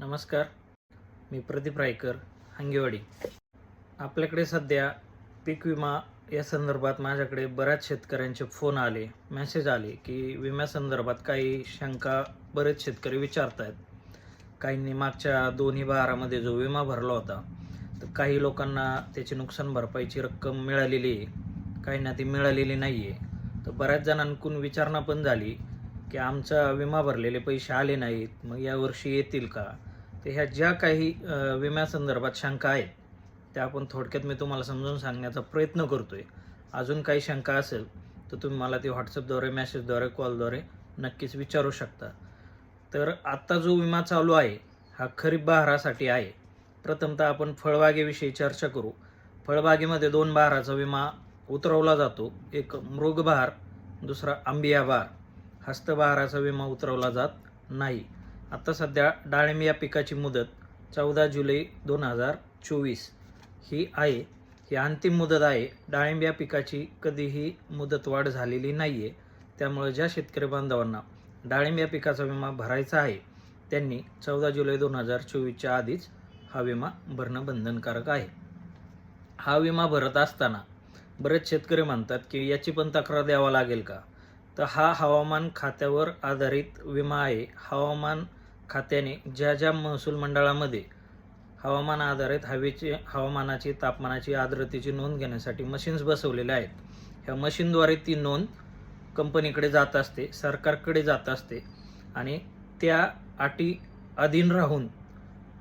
नमस्कार मी प्रदीप रायकर हंगेवाडी. आपल्याकडे सध्या पीक विमा या संदर्भात माझ्याकडे बऱ्याच शेतकऱ्यांचे फोन आले मेसेज आले की विम्यासंदर्भात काही शंका बरेच शेतकरी विचारत आहेत काहींनी मागच्या दोन्ही बहारामध्ये जो विमा भरला होता तर काही लोकांना त्याची नुकसान भरपाईची रक्कम मिळालेली आहे. काहींना ती मिळालेली नाही आहे तर बऱ्याच जणांकडून विचारणा पण झाली की आमचा विमा भरलेले पैसे आले नाहीत मग यावर्षी येतील का? तर ह्या ज्या काही विम्यासंदर्भात शंका आहेत त्या आपण थोडक्यात मी तुम्हाला समजून सांगण्याचा प्रयत्न करतो आहे अजून काही शंका असेल तर तुम्ही मला ती व्हॉट्सअपद्वारे मेसेजद्वारे कॉलद्वारे नक्कीच विचारू शकता. तर आत्ता जो विमा चालू आहे हा खरीप बहारासाठी आहे. प्रथमतः आपण फळबागेविषयी चर्चा करू. फळबागेमध्ये दोन बहाराचा विमा उतरवला जातो. एक मृगबहार दुसरा आंबिया बहार. हस्तबहाराचा विमा उतरवला जात नाही. आता सध्या डाळिंब या पिकाची मुदत चौदा जुलै दोन हजार चोवीस ही आहे. ही अंतिम मुदत आहे. डाळिंब या पिकाची कधीही मुदतवाढ झालेली नाही आहे त्यामुळे ज्या शेतकरी बांधवांना डाळिंब या पिकाचा विमा भरायचा आहे त्यांनी चौदा जुलै दोन हजार चोवीसच्या आधीच हा विमा भरणं बंधनकारक आहे. हा विमा भरत असताना बरेच शेतकरी म्हणतात की याची पण तक्रार द्यावा लागेल का? तर हा हवामान खात्यावर आधारित विमा आहे. हवामान खात्याने ज्या ज्या महसूल मंडळामध्ये हवामान आधारित हवेची हवामानाची तापमानाची आर्द्रतेची नोंद घेण्यासाठी मशीन्स बसवलेल्या आहेत ह्या मशीनद्वारे ती नोंद कंपनीकडे जात असते सरकारकडे जात असते आणि त्या अटी अधीन राहून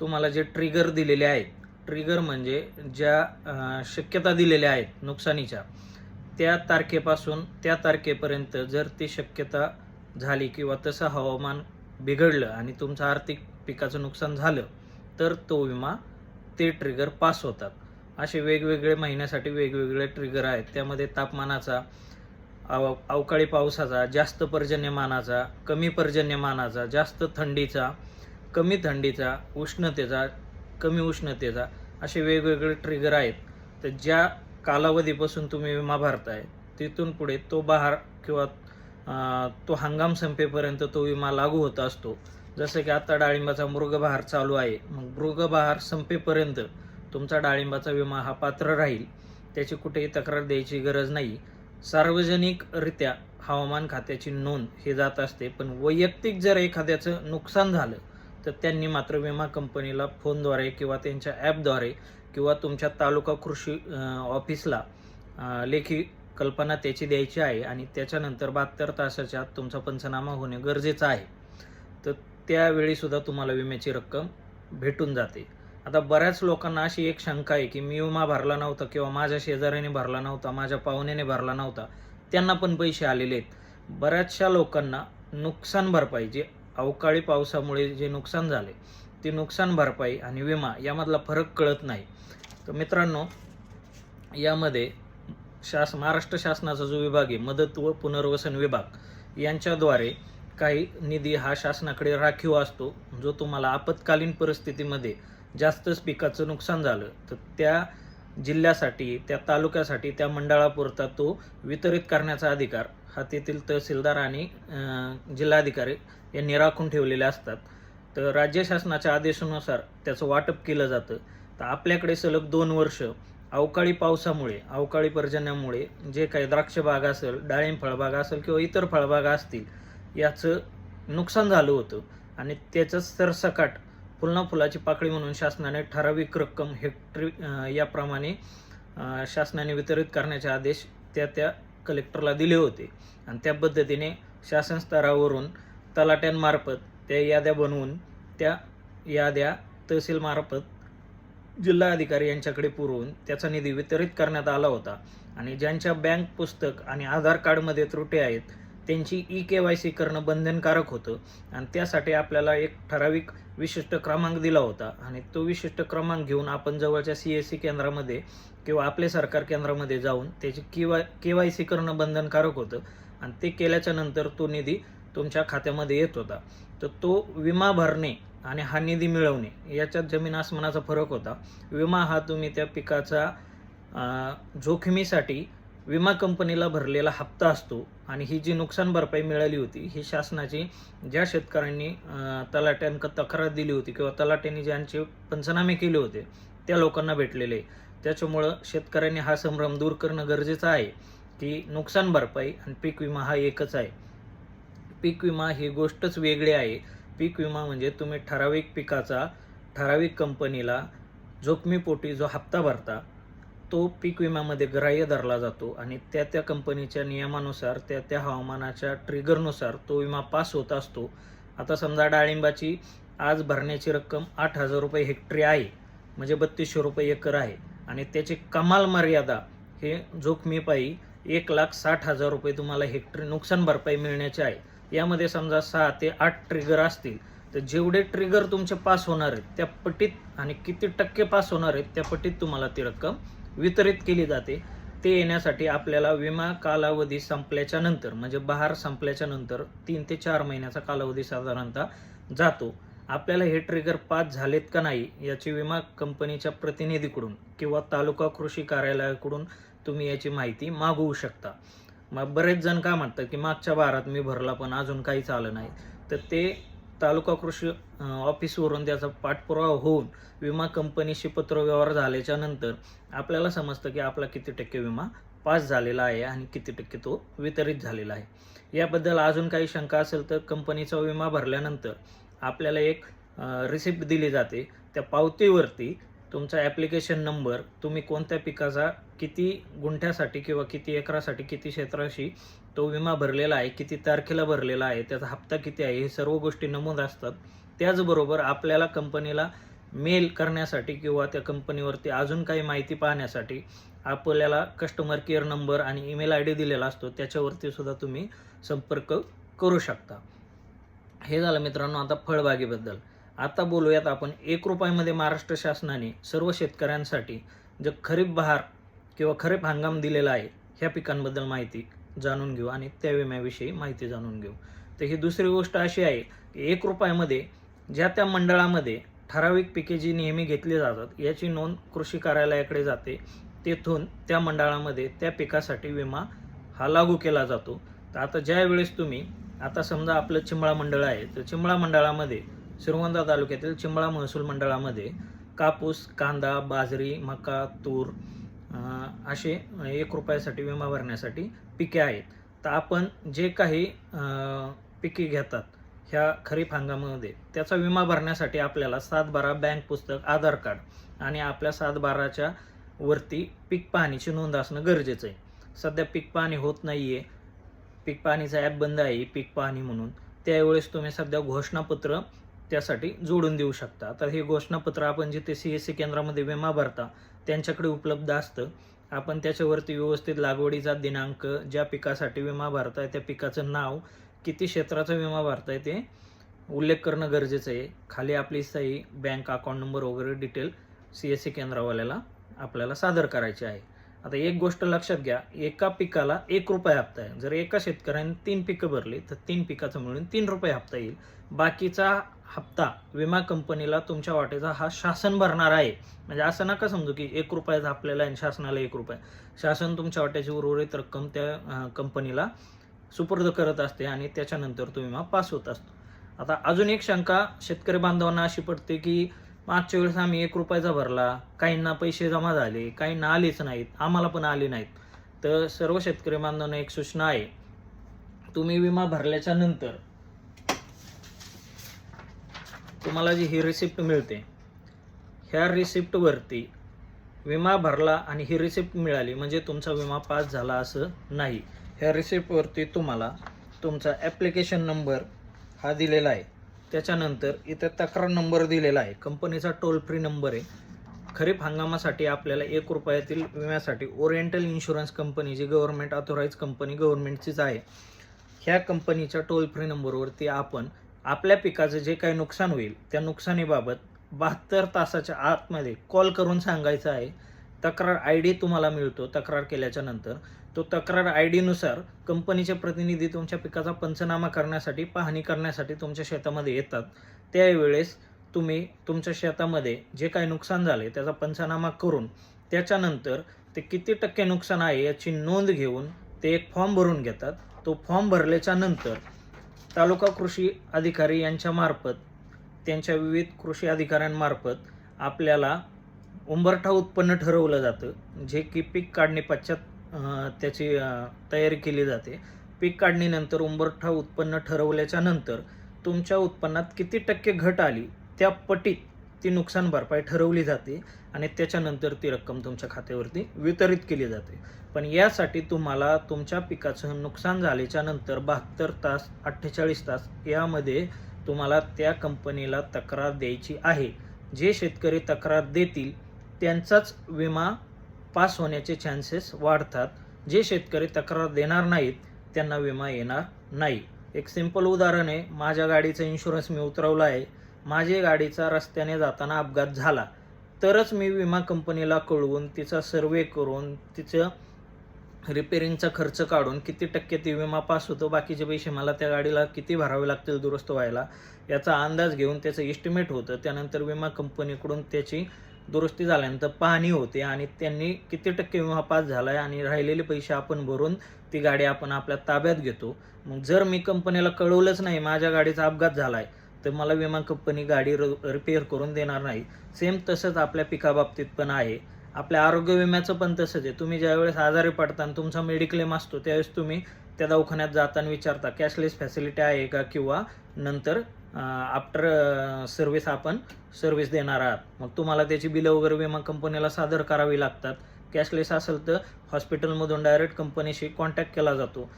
तुम्हाला जे ट्रिगर दिलेले आहेत ट्रिगर म्हणजे ज्या शक्यता दिलेल्या आहेत नुकसानीच्या त्या तारखेपासून त्या तारखेपर्यंत जर ती शक्यता झाली किंवा तसं हवामान बिघडलं आणि तुमचं आर्थिक पिकाचं नुकसान झालं तर तो विमा ते ट्रिगर पास होतात. असे वेगवेगळे महिन्यासाठी वेगवेगळे ट्रिगर आहेत. त्यामध्ये तापमानाचा अव अवकाळी पावसाचा जास्त पर्जन्यमानाचा कमी पर्जन्यमानाचा जास्त थंडीचा कमी थंडीचा उष्णतेचा कमी उष्णतेचा असे वेगवेगळे ट्रिगर आहेत. तर ज्या कालावधीपासून तुम्ही विमा भरताय तिथून पुढे तो बहार किंवा तो हंगाम संपेपर्यंत तो विमा लागू होत असतो. जसं की आता डाळिंबाचा मृगबहार चालू आहे. मग मृगबहार संपेपर्यंत तुमचा डाळिंबाचा विमा हा पात्र राहील. त्याची कुठेही तक्रार द्यायची गरज नाही. सार्वजनिकरित्या हवामान खात्याची नोंद हे जात असते. पण वैयक्तिक जर एखाद्याचं नुकसान झालं तर त्यांनी मात्र विमा कंपनीला फोनद्वारे किंवा त्यांच्या ॲपद्वारे किंवा तुमच्या तालुका कृषी ऑफिसला लेखी कल्पना त्याची द्यायची आहे आणि त्याच्यानंतर बहात्तर तासाच्या आत तुमचा पंचनामा होणे गरजेचं आहे. तर त्यावेळीसुद्धा तुम्हाला विम्याची रक्कम भेटून जाते. आता बऱ्याच लोकांना अशी एक शंका आहे की मी विमा भरला नव्हता किंवा माझ्या शेजाऱ्याने भरला नव्हता माझ्या पाहुण्याने भरला नव्हता त्यांना पण पैसे आलेले आहेत. बऱ्याचशा लोकांना नुकसान भरपाई जे अवकाळी पावसामुळे जे नुकसान झाले ते नुकसान भरपाई आणि विमा यामधला फरक कळत नाही. तर मित्रांनो यामध्ये शास महाराष्ट्र शासनाचा जो विभाग आहे मदत व पुनर्वसन विभाग यांच्याद्वारे काही निधी हा शासनाकडे राखीव असतो. जो तुम्हाला आपत्कालीन परिस्थितीमध्ये जास्तच पिकाचं नुकसान झालं तर त्या जिल्ह्यासाठी त्या तालुक्यासाठी त्या मंडळापुरता तो वितरित करण्याचा अधिकार हा तेथील तहसीलदार आणि जिल्हाधिकारी यांनी राखून ठेवलेले असतात. तर राज्य शासनाच्या आदेशानुसार त्याचं वाटप केलं जातं. तर आपल्याकडे सलग दोन वर्ष अवकाळी पावसामुळे अवकाळी पर्जन्यामुळे जे काही द्राक्ष बाग असेल डाळिंब फळबाग असेल किंवा इतर फळबागा असतील याचं नुकसान झालं होतं. आणि त्याचं सरसकाट फुलना फुलाची पाकळी म्हणून शासनाने ठराविक रक्कम हेक्टरी याप्रमाणे शासनाने वितरित करण्याचे आदेश त्या त्या कलेक्टरला दिले होते. आणि त्या पद्धतीने शासन स्तरावरून तलाट्यांमार्फत त्या याद्या बनवून त्या याद्या तहसीलमार्फत जिल्हा अधिकारी यांच्याकडे पुरवून त्याचा निधी वितरित करण्यात आला होता. आणि ज्यांच्या बँक पुस्तक आणि आधार कार्डमध्ये त्रुटी आहेत त्यांची ई के वाय सी करणं बंधनकारक होतं. आणि त्यासाठी आपल्याला एक ठराविक विशिष्ट क्रमांक दिला होता. आणि तो विशिष्ट क्रमांक घेऊन आपण जवळच्या सी एस सी केंद्रामध्ये किंवा आपले सरकार केंद्रामध्ये जाऊन त्याची K Y K Y C करणं बंधनकारक होतं. आणि ते केल्याच्यानंतर तो निधी तुमच्या खात्यामध्ये येत होता. तर तो विमा भरणे आणि हा निधी मिळवणे याच्यात जमीन आसमानाचा फरक होता. विमा हा तुम्ही त्या पिकाचा जोखमीसाठी विमा कंपनीला भरलेला हप्ता असतो आणि ही जी नुकसान भरपाई मिळाली होती ही शासनाची ज्या शेतकऱ्यांनी तलाट्यांक तक्रार दिली होती किंवा तलाट्यांनी ज्यांचे पंचनामे केले होते त्या लोकांना भेटलेले. आहे. त्याच्यामुळं शेतकऱ्यांनी हा संभ्रम दूर करणं गरजेचं आहे की नुकसान भरपाई आणि पीक विमा हा एकच आहे. पीक विमा ही गोष्टच वेगळी आहे. पीक विमा म्हणजे तुम्ही ठराविक पिकाचा ठराविक कंपनीला जोखमीपोटी जो हप्ता भरता तो पीक विम्यामध्ये ग्राह्य धरला जातो आणि त्या त्या कंपनीच्या नियमानुसार त्या त्या हवामानाच्या ट्रिगरनुसार तो विमा पास होत असतो. आता समजा डाळिंबाची आज भरण्याची रक्कम आठ हजार रुपये हेक्टरी आहे म्हणजे बत्तीसशे रुपये एकर आहे आणि त्याची कमाल मर्यादा हे जोखमीपायी एक लाख साठ हजार रुपये तुम्हाला हेक्टरी नुकसान भरपाई मिळण्याची आहे. यामध्ये समजा सहा ते आठ ट्रिगर असतील तर जेवढे ट्रिगर तुमचे पास होणार आहेत त्या पटीत आणि किती टक्के पास होणार आहेत त्या पटीत तुम्हाला ती रक्कम वितरित केली जाते. ते येण्यासाठी आपल्याला विमा कालावधी संपल्याच्या नंतर म्हणजे बहार संपल्याच्या नंतर तीन ते चार महिन्याचा कालावधी साधारणतः जातो. आपल्याला हे ट्रिगर पास झालेत का नाही याची विमा कंपनीच्या प्रतिनिधीकडून किंवा तालुका कृषी कार्यालयाकडून तुम्ही याची माहिती मागवू शकता. मग बरेच जण काय म्हणतात की मागच्या बारात मी भरला पण अजून काहीच आलं नाही. तर ते तालुका कृषी ऑफिसवरून त्याचा पाठपुरावा होऊन विमा कंपनीशी पत्रव्यवहार झाल्याच्यानंतर आपल्याला समजतं की आपला किती टक्के विमा पास झालेला आहे आणि किती टक्के तो वितरित झालेला आहे. याबद्दल अजून काही शंका असेल तर कंपनीचा विमा भरल्यानंतर आपल्याला एक रिसिप्ट दिली जाते. त्या पावतीवरती तुमचा ॲप्लिकेशन नंबर तुम्ही कोणत्या पिकाचा किती गुंठ्यासाठी किंवा किती एकरासाठी किती क्षेत्राशी तो विमा भरलेला आहे किती तारखेला भरलेला आहे त्याचा हप्ता किती आहे हे सर्व गोष्टी नमूद असतात. त्याचबरोबर आपल्याला कंपनीला मेल करण्यासाठी किंवा त्या कंपनीवरती अजून काही माहिती पाहण्यासाठी आपल्याला कस्टमर केअर नंबर आणि ईमेल आय डी दिलेला असतो. त्याच्यावरती सुद्धा तुम्ही संपर्क करू शकता. हे झालं मित्रांनो आता फळबागेबद्दल. आता बोलूयात आपण एक रुपयामध्ये महाराष्ट्र शासनाने सर्व शेतकऱ्यांसाठी जे खरीप बहार किंवा खरीप हंगाम दिलेला आहे ह्या पिकांबद्दल माहिती जाणून घेऊ आणि त्या विम्याविषयी माहिती जाणून घेऊ. तर ही दुसरी गोष्ट अशी आहे की एक रुपयामध्ये ज्या त्या मंडळामध्ये ठराविक पिके जी नेहमी घेतली जातात याची नोंद कृषी कार्यालयाकडे जाते. तेथून त्या मंडळामध्ये त्या पिकासाठी विमा हा लागू केला जातो. तर आता ज्यावेळेस तुम्ही आता समजा आपलं चिंबळा मंडळ आहे तर चिंबळा मंडळामध्ये श्रीगोंदा तालुक्यातील चिंबळा महसूल मंडळामध्ये कापूस कांदा बाजरी मका तूर असे एक रुपयासाठी विमा भरण्यासाठी पिके आहेत. तर आपण जे काही पिके घेतात ह्या खरीप हंगामामध्ये त्याचा विमा भरण्यासाठी आपल्याला सात बारा बँक पुस्तक आधार कार्ड आणि आपल्या सात बाराच्या वरती पीक पाहणीची नोंद असणं गरजेचं आहे. सध्या पीक पाहणी होत नाही आहे पीक पाहणीचा ॲप बंद आहे पीक पाहणी म्हणून. त्यावेळेस तुम्ही सध्या घोषणापत्र त्यासाठी जोडून देऊ शकता. तर हे घोषणापत्र आपण जिथे सी एस सी केंद्रामध्ये विमा भरता त्यांच्याकडे उपलब्ध असतं. आपण त्याच्यावरती व्यवस्थित लागवडीचा दिनांक ज्या पिकासाठी विमा भरताय त्या पिकाचं नाव किती क्षेत्राचा विमा भरताय ते उल्लेख करणं गरजेचं आहे. खाली आपली सही बँक अकाउंट नंबर वगैरे डिटेल सी एस सी केंद्रावाल्याला आपल्याला सादर करायची आहे. आता एक गोष्ट लक्षात घ्या एका पिकाला एक रुपये हप्ता आहे. जर एका शेतकऱ्याने तीन पिकं भरली तर तीन पिकाचं मिळून तीन रुपये हप्ता येईल. बाकीचा हप्ता विमा कंपनीला तुमच्या वाटेचा हा शासन भरणार आहे. म्हणजे असं नका समजू की एक रुपयाचा आपल्याला आणि शासनाला एक रुपये. शासन तुमच्या वाट्याची उर्वरित रक्कम त्या कंपनीला सुपूर्द करत असते आणि त्याच्यानंतर तो विमा पास होत असतो. आता अजून एक शंका शेतकरी बांधवांना अशी पडते की मागच्या वेळेस आम्ही एक रुपयाचा भरला काहींना पैसे जमा झाले काहींना आलेच नाहीत आम्हाला पण आले नाहीत. तर सर्व शेतकरी बांधवांना एक सूचना आहे. तुम्ही विमा भरल्याच्या नंतर तुम्हाला जी ही रिसिप्ट मिळते ह्या रिसिप्टवरती विमा भरला आणि ही रिसिप्ट मिळाली म्हणजे तुमचा विमा पास झाला असं नाही. ह्या रिसिप्टवरती तुम्हाला तुमचा ॲप्लिकेशन नंबर हा दिलेला आहे. त्याच्यानंतर इथं तक्रार नंबर दिलेला आहे. कंपनीचा टोल फ्री नंबर आहे. खरीप हंगामासाठी आपल्याला एक रुपयातील विम्यासाठी ओरिएंटल इन्शुरन्स कंपनी जी गव्हर्नमेंट ऑथोराईज कंपनी गव्हर्नमेंटचीच आहे. ह्या कंपनीच्या टोल फ्री नंबरवरती आपण आपल्या पिकाचं जे काही नुकसान होईल त्या नुकसानीबाबत बहात्तर तासाच्या आतमध्ये कॉल करून सांगायचं आहे. तक्रार आय डी तुम्हाला मिळतो तक्रार केल्याच्यानंतर. तो तक्रार आय डीनुसार कंपनीचे प्रतिनिधी तुमच्या पिकाचा पंचनामा करण्यासाठी पाहणी करण्यासाठी तुमच्या शेतामध्ये येतात. त्यावेळेस तुम्ही तुमच्या शेतामध्ये जे काही नुकसान झाले त्याचा पंचनामा करून त्याच्यानंतर ते किती टक्के नुकसान आहे याची नोंद घेऊन ते एक फॉर्म भरून घेतात. तो फॉर्म भरल्याच्या नंतर तालुका कृषी अधिकारी यांच्यामार्फत त्यांच्या विविध कृषी अधिकाऱ्यांमार्फत आपल्याला उंबरठा उत्पन्न ठरवलं जातं जे की पीक काढणी पश्चात त्याची तयारी केली जाते. पीक काढणीनंतर उंबरठा उत्पन्न ठरवल्याच्या नंतर तुमच्या उत्पन्नात किती टक्के घट आली त्या पटीत ती नुकसान भरपाई ठरवली जाते आणि त्याच्यानंतर ती रक्कम तुमच्या खात्यावरती वितरित केली जाते. पण यासाठी तुम्हाला तुमच्या पिकाचं नुकसान झाल्याच्यानंतर बहात्तर तास अठ्ठेचाळीस तास यामध्ये तुम्हाला त्या कंपनीला तक्रार द्यायची आहे. जे शेतकरी तक्रार देतील त्यांचाच विमा पास होण्याचे चान्सेस वाढतात. जे शेतकरी तक्रार देणार नाहीत त्यांना विमा येणार नाही. एक सिंपल उदाहरण आहे माझ्या गाडीचा इन्शुरन्स मी उतरवला आहे. माझे गाडीचा रस्त्याने जाताना अपघात झाला. तरच मी विमा कंपनीला कळवून तिचा सर्वे करून तिचं रिपेरिंगचा खर्च काढून किती टक्के ती विमा पास होतो बाकीचे पैसे मला त्या गाडीला किती भरावे लागतील दुरुस्त व्हायला याचा अंदाज घेऊन त्याचं इस्टिमेट होतं. त्यानंतर विमा कंपनीकडून त्याची दुरुस्ती झाल्यानंतर पाहणी होते आणि त्यांनी किती टक्के विमा पास झाला आहे आणि राहिलेले पैसे आपण भरून ती गाडी आपण आपल्या ताब्यात घेतो. मग जर मी कंपनीला कळवलंच नाही माझ्या गाडीचा अपघात झाला आहे तर मला विमा कंपनी गाडी र रिपेअर करून देणार नाही. सेम तसंच आपल्या पिकाबाबतीत पण आहे. आपल्या आरोग्य विम्याचं पण तसंच आहे. तुम्ही ज्यावेळेस आजारी पडता आणि तुमचा मेडिक्लेम असतो त्यावेळेस तुम्ही त्या दवाखान्यात जाताना विचारता कॅशलेस फॅसिलिटी आहे का? किंवा नंतर आफ्टर सर्व्हिस आपण सर्व्हिस देणार आहात. मग तुम्हाला त्याची बिलं वगैरे विमा कंपनीला सादर करावी लागतात. कॅशलेस असेल तर हॉस्पिटलमधून डायरेक्ट कंपनीशी कॉन्टॅक्ट केला जातो.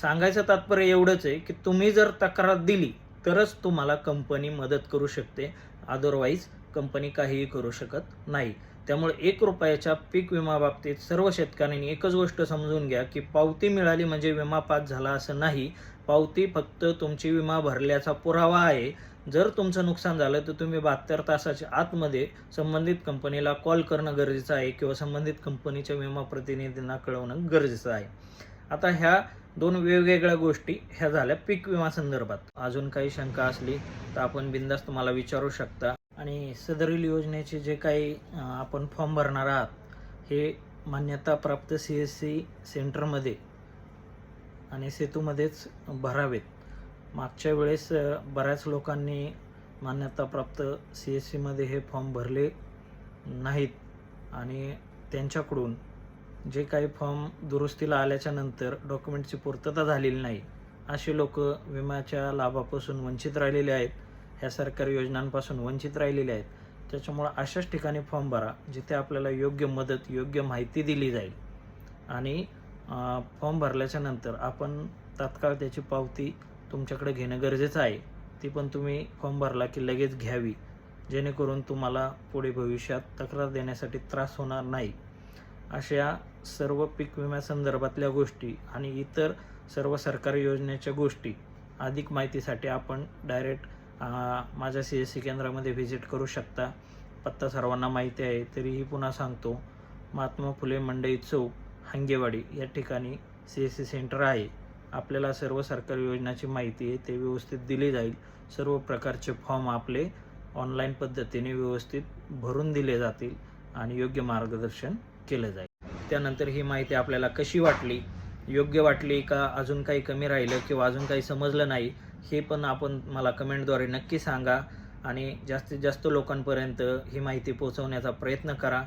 सांगायचं तात्पर्य एवढंच आहे की तुम्ही जर तक्रार दिली तरच तुम्हाला कंपनी मदत करू शकते. अदरवाईज कंपनी काहीही करू शकत नाही. त्यामुळे एक रुपयाच्या पीक विमा बाबतीत सर्व शेतकऱ्यांनी एकच गोष्ट समजून घ्या की पावती मिळाली म्हणजे विमा पास झाला असं नाही. पावती फक्त तुमची विमा भरल्याचा पुरावा आहे. जर तुमचं नुकसान झालं तर तुम्ही बहात्तर तासाच्या आतमध्ये संबंधित कंपनीला कॉल करणं गरजेचं आहे किंवा संबंधित कंपनीच्या विमा प्रतिनिधींना कळवणं गरजेचं आहे. आता ह्या दोन वेगवेगळ्या गोष्टी ह्या झाल्या पीक विमा संदर्भात. अजून काही शंका असली तर आपण बिंदास तुम्हाला विचारू शकता. आणि सदरील योजनेचे जे काही आपण फॉर्म भरणार आहात हे मान्यताप्राप्त सी एस सी सेंटरमध्ये आणि सेतूमध्येच भरावेत. मागच्या वेळेस बऱ्याच लोकांनी मान्यताप्राप्त सी एस सीमध्ये हे फॉर्म भरले नाहीत. आणि त्यांच्याकडून जे काही फॉर्म दुरुस्तीला आल्याच्यानंतर डॉक्युमेंटची पूर्तता झालेली नाही असे लोक विम्याच्या लाभापासून वंचित राहिलेले आहेत ह्या सरकारी योजनांपासून वंचित राहिलेले आहेत. त्याच्यामुळं अशाच ठिकाणी फॉर्म भरा जिथे आपल्याला योग्य मदत योग्य माहिती दिली जाईल. आणि फॉर्म भरल्याच्या नंतर आपण तात्काळ त्याची पावती तुमच्याकडे घेणं गरजेचं आहे. ती पण तुम्ही फॉर्म भरला की लगेच घ्यावी जेणेकरून तुम्हाला पुढे भविष्यात तक्रार देण्यासाठी त्रास होणार नाही. अशा सर्व पीक विम्यासंदर्भातल्या गोष्टी आणि इतर सर्व सरकारी योजनेच्या गोष्टी अधिक माहितीसाठी आपण डायरेक्ट माझ्या सी एस सी केंद्रामध्ये व्हिजिट करू शकता. पत्ता सर्वांना माहिती आहे तरीही पुन्हा सांगतो महात्मा फुले मंडई चौक हंगेवाडी या ठिकाणी सी एस सी सेंटर आहे. आपल्याला सर्व सरकारी योजनाची माहिती आहे ते व्यवस्थित दिली जाईल. सर्व प्रकारचे फॉर्म आपले ऑनलाईन पद्धतीने व्यवस्थित भरून दिले जातील आणि योग्य मार्गदर्शन केलं जाईल. त्यानंतर ही माहिती आपल्याला कशी वाटली? योग्य वाटली का? अजून काही कमी राहिलं किंवा अजून काही समजलं नाही हे पण आपण मला कमेंटद्वारे नक्की सांगा आणि जास्तीत जास्त लोकांपर्यंत ही माहिती पोहोचवण्याचा प्रयत्न करा.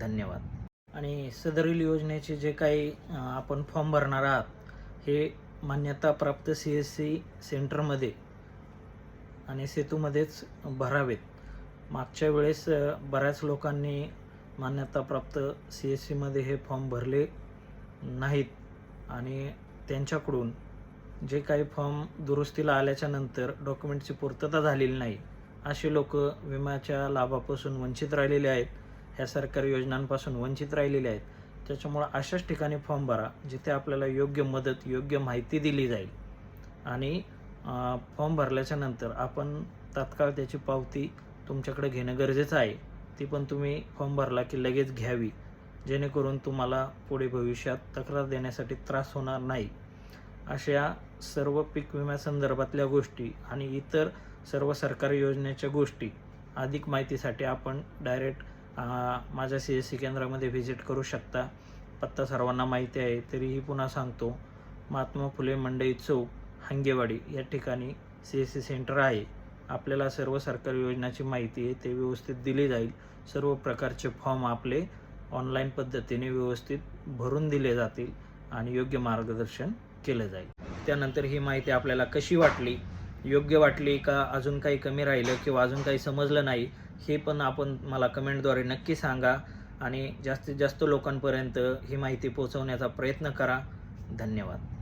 धन्यवाद. आणि सदरील योजनेचे जे काही आपण फॉर्म भरणार आहात हे मान्यताप्राप्त सी एस सी सेंटरमध्ये आणि सेतूमध्येच भरावेत. मागच्या वेळेस बऱ्याच लोकांनी मान्यताप्राप्त सी एस सीमध्ये हे फॉर्म भरले नाहीत. आणि त्यांच्याकडून जे काही फॉर्म दुरुस्तीला आल्याच्यानंतर डॉक्युमेंटची पूर्तता झालेली नाही असे लोक विम्याच्या लाभापासून वंचित राहिलेले आहेत. ह्या सरकारी योजनांपासून वंचित राहिलेले आहेत. त्याच्यामुळं अशाच ठिकाणी फॉर्म भरा जिथे आपल्याला योग्य मदत योग्य माहिती दिली जाईल. आणि फॉर्म भरल्याच्या नंतर आपण तात्काळ त्याची पावती तुमच्याकडे घेणं गरजेचं आहे. ती पण तुम्ही फॉर्म भरला की लगेच घ्यावी जेणेकरून तुम्हाला पुढे भविष्यात तक्रार देण्यासाठी त्रास होणार नाही. अशा सर्व पीक विम्यासंदर्भातल्या गोष्टी आणि इतर सर्व सरकारी योजनेच्या गोष्टी अधिक माहितीसाठी आपण डायरेक्ट माझ्या सी एस सी केंद्रामध्ये व्हिजिट करू शकता. पत्ता सर्वांना माहिती आहे तरीही पुन्हा सांगतो महात्मा फुले मंडई चौक हंगेवाडी या ठिकाणी सी एस सी सेंटर आहे. आपल्याला सर्व सरकारी योजनाची माहिती आहे ते व्यवस्थित दिली जाईल. सर्व प्रकारचे फॉर्म आपले ऑनलाईन पद्धतीने व्यवस्थित भरून दिले जातील आणि योग्य मार्गदर्शन केलं जाईल. त्यानंतर ही माहिती आपल्याला कशी वाटली? योग्य वाटली का? अजून काही कमी राहिलं किंवा अजून काही समजलं नाही हे पण आपण मला कमेंटद्वारे नक्की सांगा आणि जास्तीत जास्त लोकांपर्यंत ही माहिती पोहोचवण्याचा प्रयत्न करा. धन्यवाद.